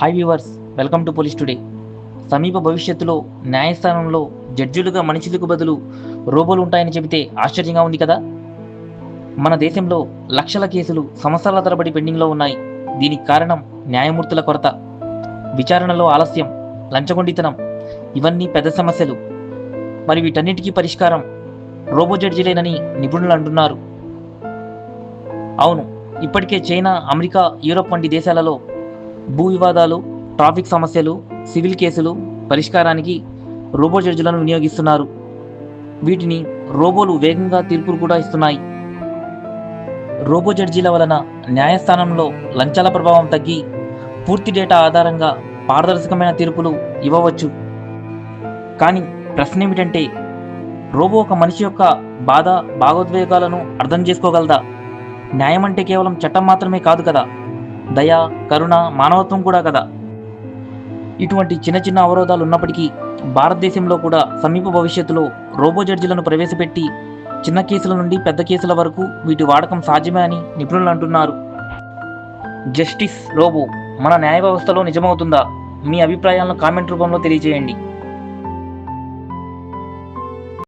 Hi viewers welcome to police today సమీప భవిష్యత్తులో న్యాయస్థానంలో జడ్జిలుగా మనుషులకు బదులు రోబోలు ఉంటాయని చెబితే ఆశ్చర్యంగా ఉంది కదా? మన దేశంలో లక్షల కేసులు సంవత్సరాల తరబడి పెండింగ్లో ఉన్నాయి. దీనికి కారణం న్యాయమూర్తుల కొరత. విచారణలో ఆలస్యం లంచగొండితనం ఇవన్నీ పెద్ద సమస్యలు. మరి వీటన్నిటికీ పరిష్కారం రోబో జడ్జిలేనని నిపుణులు అంటున్నారు. అవును ఇప్పటికే చైనా అమెరికా యూరోప్ వంటి దేశాలలో భూ వివాదాలు ట్రాఫిక్ సమస్యలు సివిల్ కేసులు పరిష్కారానికి రోబో జడ్జిలను వినియోగిస్తున్నారు. వీటిని రోబోలు వేగంగా తీర్పులు కూడా ఇస్తున్నాయి. రోబో జడ్జీల వలన న్యాయస్థానంలో లంచాల ప్రభావం తగ్గి పూర్తి డేటా ఆధారంగా పారదర్శకమైన తీర్పులు ఇవ్వవచ్చు. కానీ ప్రశ్న ఏమిటంటే రోబో ఒక మనిషి యొక్క బాధ భాగోద్వేగాలను అర్థం చేసుకోగలదా? న్యాయం అంటే కేవలం చట్టం మాత్రమే కాదు కదా? దయ కరుణ మానవత్వం కూడా కదా. ఇటువంటి చిన్న చిన్న అవరోధాలు ఉన్నప్పటికీ భారతదేశంలో కూడా సమీప భవిష్యత్తులో రోబో జడ్జిలను ప్రవేశపెట్టి చిన్న కేసుల నుండి పెద్ద కేసుల వరకు వీటి వాడకం సాధ్యమే అని నిపుణులు అంటున్నారు. జస్టిస్ రోబో మన న్యాయ వ్యవస్థలో నిజమవుతుందా? మీ అభిప్రాయాలను కామెంట్ రూపంలో తెలియజేయండి.